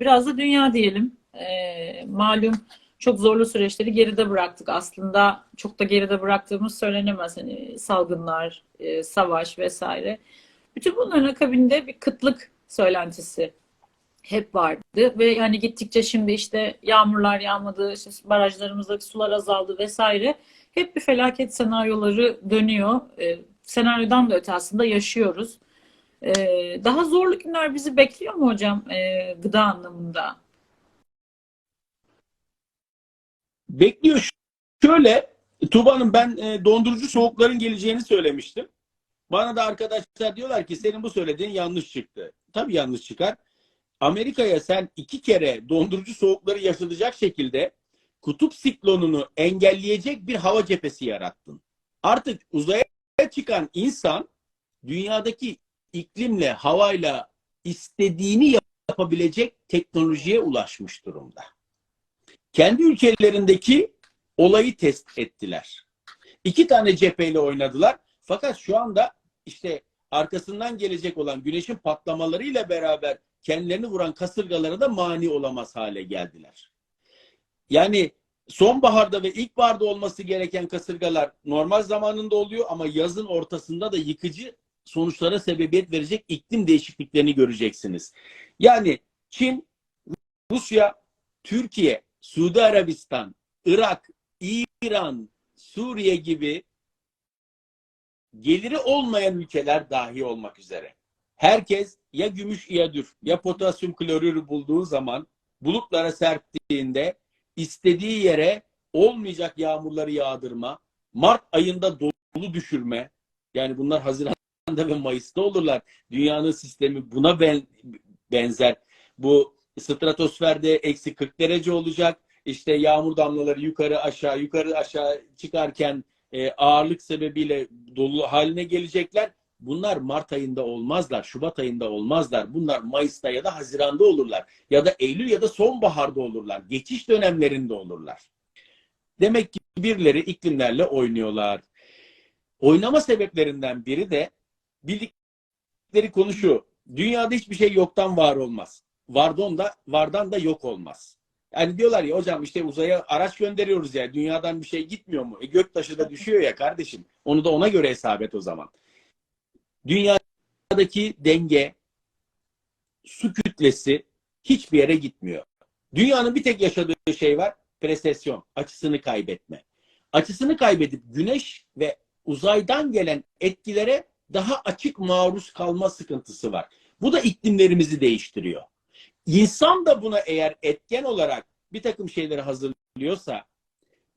biraz da dünya diyelim. E, malum çok zorlu süreçleri geride bıraktık. Aslında çok da geride bıraktığımız söylenemez. Hani salgınlar, e, savaş vesaire. Bütün bunların akabinde bir kıtlık söylentisi hep vardı ve yani gittikçe şimdi işte yağmurlar yağmadı, işte barajlarımızdaki sular azaldı vesaire. Hep bir felaket senaryoları dönüyor. E, senaryodan da öte aslında yaşıyoruz. E, daha zorlu günler bizi bekliyor mu hocam e, gıda anlamında? Bekliyor. Şöyle Tuğba'nın ben e, dondurucu soğukların geleceğini söylemiştim. Bana da arkadaşlar diyorlar ki senin bu söylediğin yanlış çıktı. Tabii yanlış çıkar. Amerika'ya sen iki kere dondurucu soğukları yaşatacak şekilde kutup siklonunu engelleyecek bir hava cephesi yarattın. Artık uzaya çıkan insan dünyadaki iklimle, havayla istediğini yapabilecek teknolojiye ulaşmış durumda. Kendi ülkelerindeki olayı test ettiler. İki tane cepheyle oynadılar. Fakat şu anda işte arkasından gelecek olan güneşin patlamalarıyla beraber kendilerini vuran kasırgalara da mani olamaz hale geldiler. Yani sonbaharda ve ilkbaharda olması gereken kasırgalar normal zamanında oluyor ama yazın ortasında da yıkıcı sonuçlara sebebiyet verecek iklim değişikliklerini göreceksiniz. Yani Çin, Rusya, Türkiye, Suudi Arabistan, Irak, İran, Suriye gibi geliri olmayan ülkeler dahi olmak üzere. Herkes ya gümüş iyadür ya potasyum klorürü bulduğu zaman bulutlara serptiğinde istediği yere olmayacak yağmurları yağdırma, Mart ayında dolu düşürme, yani bunlar Haziran'da ve Mayıs'ta olurlar. Dünyanın sistemi buna ben, benzer. Bu stratosferde eksi 40 derece olacak. İşte yağmur damlaları yukarı aşağı yukarı aşağı çıkarken e, ağırlık sebebiyle dolu haline gelecekler. Bunlar Mart ayında olmazlar, Şubat ayında olmazlar. Bunlar Mayıs'ta ya da Haziran'da olurlar. Ya da Eylül ya da sonbaharda olurlar. Geçiş dönemlerinde olurlar. Demek ki birileri iklimlerle oynuyorlar. Oynama sebeplerinden biri de bildikleri konu şu. Dünyada hiçbir şey yoktan var olmaz. Vardan da, vardan da yok olmaz. Yani diyorlar ya hocam işte uzaya araç gönderiyoruz ya dünyadan bir şey gitmiyor mu? E göktaşı da düşüyor ya kardeşim. Onu da ona göre hesap et o zaman. Dünyadaki denge, su kütlesi hiçbir yere gitmiyor. Dünyanın bir tek yaşadığı şey var. Presesyon, açısını kaybetme. Açısını kaybedip güneş ve uzaydan gelen etkilere daha açık maruz kalma sıkıntısı var. Bu da iklimlerimizi değiştiriyor. İnsan da buna eğer etken olarak bir takım şeyleri hazırlıyorsa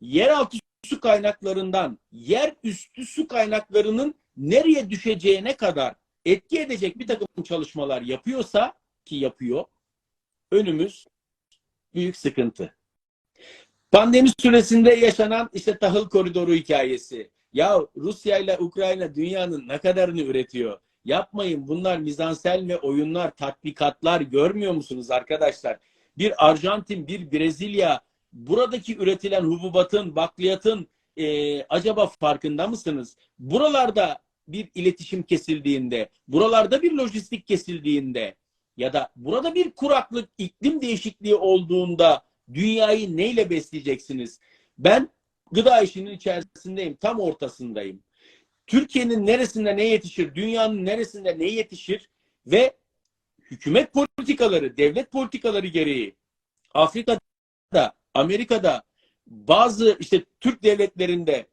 yeraltı su kaynaklarından yer üstü su kaynaklarının nereye düşeceğine kadar etki edecek bir takım çalışmalar yapıyorsa ki yapıyor önümüz büyük sıkıntı. Pandemi süresinde yaşanan işte tahıl koridoru hikayesi. Ya Rusya ile Ukrayna dünyanın ne kadarını üretiyor? Yapmayın bunlar mizansel ve oyunlar, tatbikatlar görmüyor musunuz arkadaşlar? Bir Arjantin, bir Brezilya buradaki üretilen hububatın, bakliyatın e, acaba farkında mısınız? Buralarda bir iletişim kesildiğinde, buralarda bir lojistik kesildiğinde ya da burada bir kuraklık, iklim değişikliği olduğunda dünyayı neyle besleyeceksiniz? Ben gıda işinin içerisindeyim, tam ortasındayım. Türkiye'nin neresinde ne yetişir, dünyanın neresinde ne yetişir ve hükümet politikaları, devlet politikaları gereği Afrika'da, Amerika'da bazı işte Türk devletlerinde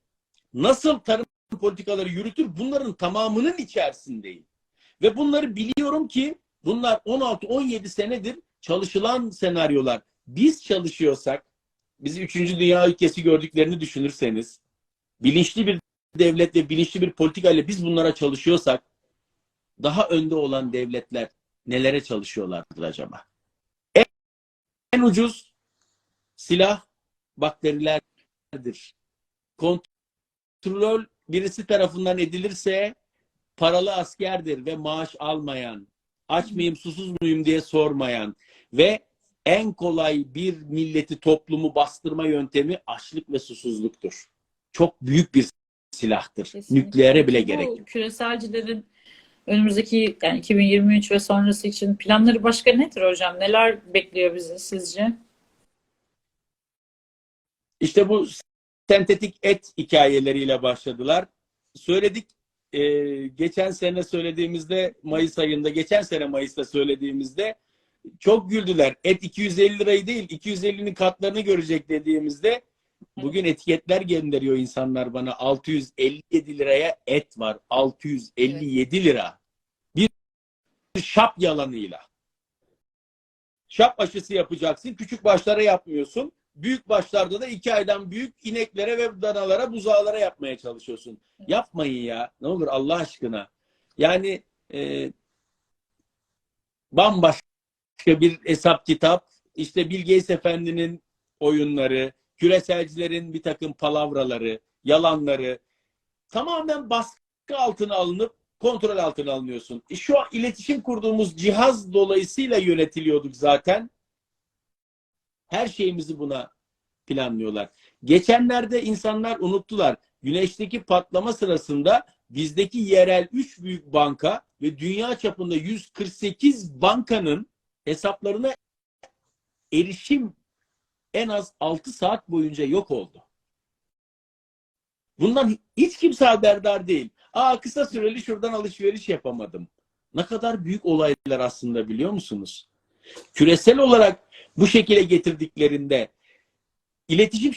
nasıl tarım politikaları yürütür bunların tamamının içerisindeyim. Ve bunları biliyorum ki bunlar 16-17 senedir çalışılan senaryolar. Biz çalışıyorsak, bizi 3. Dünya ülkesi gördüklerini düşünürseniz, bilinçli bir devlet ve bilinçli bir politika ile biz bunlara çalışıyorsak, daha önde olan devletler nelere çalışıyorlardır acaba? En, en ucuz silah bakterilerdir. Kontrol birisi tarafından edilirse paralı askerdir ve maaş almayan, aç mıyım susuz muyum diye sormayan ve en kolay bir milleti toplumu bastırma yöntemi açlık ve susuzluktur. Çok büyük bir silahtır. Kesinlikle. Nükleere bile Bu gerek yok. Küreselcilerin önümüzdeki yani 2023 ve sonrası için planları başka nedir hocam? Neler bekliyor bizi sizce? İşte bu sentetik et hikayeleriyle başladılar. Söyledik e, geçen sene söylediğimizde Mayıs ayında geçen sene Mayıs'ta söylediğimizde çok güldüler. Et 250 lirayı değil 250'nin katlarını görecek dediğimizde bugün etiketler gönderiyor insanlar bana 657 liraya et var. 657 lira. Bir şap yalanıyla. Şap aşısı yapacaksın. Küçük başlara yapmıyorsun. Büyük başlarda da iki aydan büyük ineklere ve danalara, buzağlara yapmaya çalışıyorsun. Yapmayın ya. Ne olur Allah aşkına. Yani e, bambaşka bir hesap kitap. İşte Bill Gates Efendi'nin oyunları, küreselcilerin bir takım palavraları, yalanları tamamen baskı altına alınıp kontrol altına alınıyorsun. E şu an iletişim kurduğumuz cihaz dolayısıyla yönetiliyorduk zaten. Her şeyimizi buna planlıyorlar. Geçenlerde insanlar unuttular. Güneşteki patlama sırasında bizdeki yerel 3 büyük banka ve dünya çapında 148 bankanın hesaplarına erişim en az 6 saat boyunca yok oldu. Bundan hiç kimse haberdar değil. Aa kısa süreli şuradan alışveriş yapamadım. Ne kadar büyük olaylar aslında biliyor musunuz? Küresel olarak bu şekilde getirdiklerinde iletişim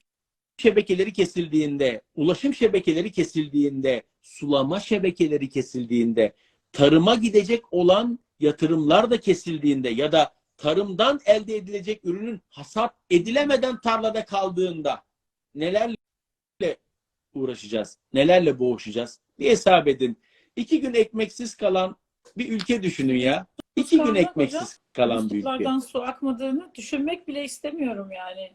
şebekeleri kesildiğinde, ulaşım şebekeleri kesildiğinde, sulama şebekeleri kesildiğinde, tarıma gidecek olan yatırımlar da kesildiğinde ya da tarımdan elde edilecek ürünün hasat edilemeden tarlada kaldığında nelerle uğraşacağız? Nelerle boğuşacağız? Bir hesap edin. İki gün ekmeksiz kalan bir ülke düşünün ya. İki gün ekmeksiz hocam, kalan bir ülke. Su akmadığını düşünmek bile istemiyorum yani.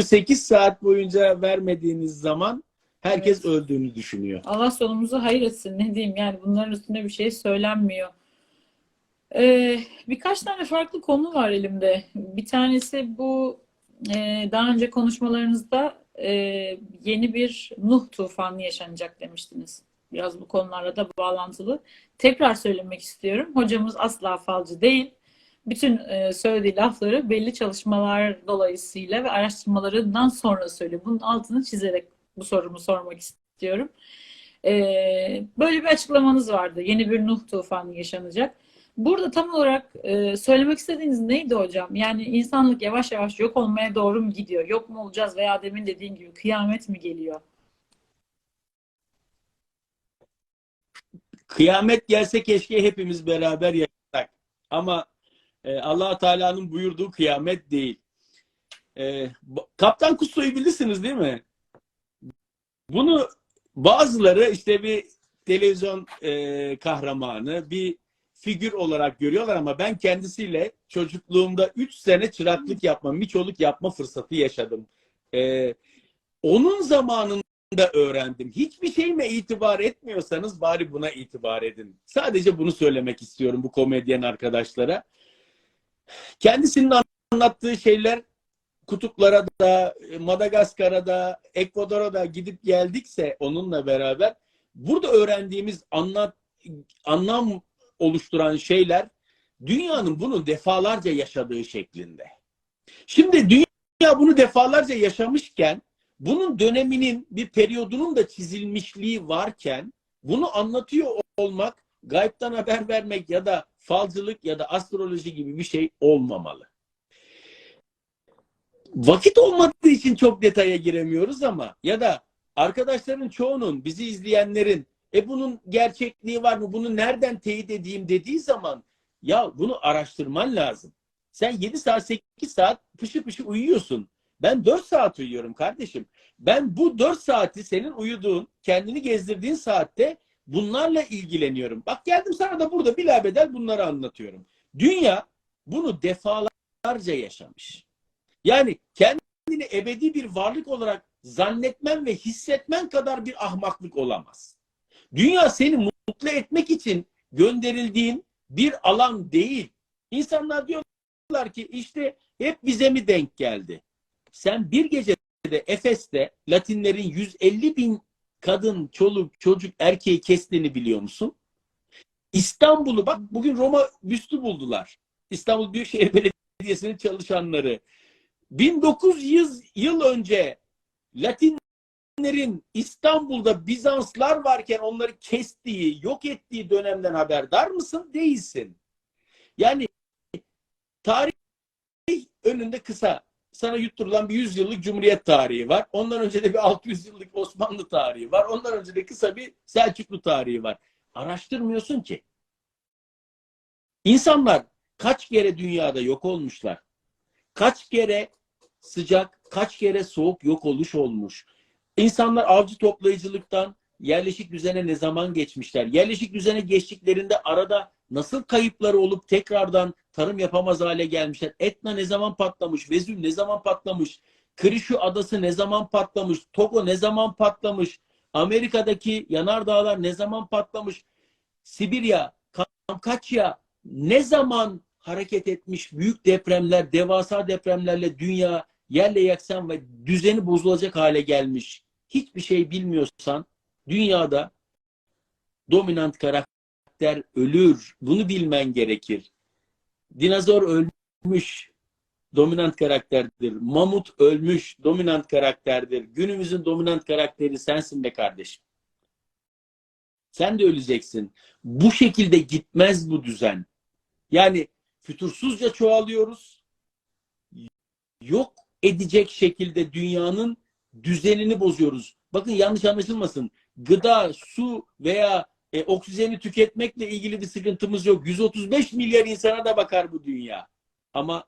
8 saat boyunca vermediğiniz zaman herkes öldüğünü düşünüyor. Allah sonumuzu hayır etsin. Ne diyeyim yani bunların üstüne bir şey söylenmiyor. Ee, birkaç tane farklı konu var elimde. Bir tanesi bu e, daha önce konuşmalarınızda e, yeni bir Nuh tufanı yaşanacak demiştiniz. Biraz bu konularla da bağlantılı. Tekrar söylemek istiyorum. Hocamız asla falcı değil. Bütün e, söylediği lafları belli çalışmalar dolayısıyla ve araştırmalarından sonra söylüyor. Bunun altını çizerek bu sorumu sormak istiyorum. Ee, böyle bir açıklamanız vardı. Yeni bir Nuh tufanı yaşanacak. Burada tam olarak e, söylemek istediğiniz neydi hocam? Yani insanlık yavaş yavaş yok olmaya doğru mu gidiyor? Yok mu olacağız veya demin dediğin gibi kıyamet mi geliyor? Kıyamet gelse keşke hepimiz beraber yaşasak. Ama e, allah Teala'nın buyurduğu kıyamet değil. E, Kaptan Kusto'yu bilirsiniz değil mi? Bunu bazıları işte bir televizyon e, kahramanı, bir figür olarak görüyorlar ama ben kendisiyle çocukluğumda 3 sene çıraklık yapma, miçoluk yapma fırsatı yaşadım. E, onun zamanında öğrendim. Hiçbir şeyime itibar etmiyorsanız bari buna itibar edin. Sadece bunu söylemek istiyorum bu komedyen arkadaşlara. Kendisinin anlattığı şeyler kutuplara da, Madagaskar'a da, Ekvador'a da gidip geldikse onunla beraber burada öğrendiğimiz anlat, anlam oluşturan şeyler dünyanın bunu defalarca yaşadığı şeklinde. Şimdi dünya bunu defalarca yaşamışken bunun döneminin bir periyodunun da çizilmişliği varken bunu anlatıyor olmak gaybtan haber vermek ya da falcılık ya da astroloji gibi bir şey olmamalı. Vakit olmadığı için çok detaya giremiyoruz ama ya da arkadaşların çoğunun bizi izleyenlerin e bunun gerçekliği var mı? Bunu nereden teyit edeyim dediği zaman ya bunu araştırman lazım. Sen 7 saat 8 saat pışı pışı uyuyorsun. Ben 4 saat uyuyorum kardeşim. Ben bu 4 saati senin uyuduğun, kendini gezdirdiğin saatte bunlarla ilgileniyorum. Bak geldim sana da burada bilabedel bunları anlatıyorum. Dünya bunu defalarca yaşamış. Yani kendini ebedi bir varlık olarak zannetmen ve hissetmen kadar bir ahmaklık olamaz. Dünya seni mutlu etmek için gönderildiğin bir alan değil. İnsanlar diyorlar ki işte hep bize mi denk geldi? Sen bir gecede Efes'te Latinlerin 150 bin kadın, çoluk, çocuk, erkeği kestiğini biliyor musun? İstanbul'u bak bugün Roma büstü buldular. İstanbul Büyükşehir Belediyesi'nin çalışanları. 1900 yıl önce Latinlerin İstanbul'da Bizanslar varken onları kestiği, yok ettiği dönemden haberdar mısın? Değilsin. Yani tarih önünde kısa. Sana yutturulan bir 100 yıllık Cumhuriyet tarihi var. Ondan önce de bir 600 yıllık Osmanlı tarihi var. Ondan önce de kısa bir Selçuklu tarihi var. Araştırmıyorsun ki. İnsanlar kaç kere dünyada yok olmuşlar? Kaç kere sıcak, kaç kere soğuk yok oluş olmuş? İnsanlar avcı toplayıcılıktan yerleşik düzene ne zaman geçmişler? Yerleşik düzene geçtiklerinde arada nasıl kayıpları olup tekrardan tarım yapamaz hale gelmişler? Etna ne zaman patlamış? Vezüv ne zaman patlamış? Krişu adası ne zaman patlamış? Togo ne zaman patlamış? Amerika'daki yanardağlar ne zaman patlamış? Sibirya, Kamkaçya ne zaman hareket etmiş büyük depremler, devasa depremlerle dünya yerle yaksan ve düzeni bozulacak hale gelmiş. Hiçbir şey bilmiyorsan dünyada dominant karakter ölür. Bunu bilmen gerekir. Dinozor ölmüş. Dominant karakterdir. Mamut ölmüş. Dominant karakterdir. Günümüzün dominant karakteri sensin be kardeşim. Sen de öleceksin. Bu şekilde gitmez bu düzen. Yani fütursuzca çoğalıyoruz. Yok edecek şekilde dünyanın düzenini bozuyoruz. Bakın yanlış anlaşılmasın. Gıda, su veya e, oksijeni tüketmekle ilgili bir sıkıntımız yok. 135 milyar insana da bakar bu dünya. Ama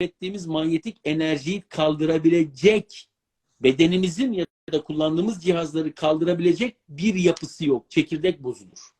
ürettiğimiz manyetik enerjiyi kaldırabilecek bedenimizin ya da kullandığımız cihazları kaldırabilecek bir yapısı yok. Çekirdek bozulur.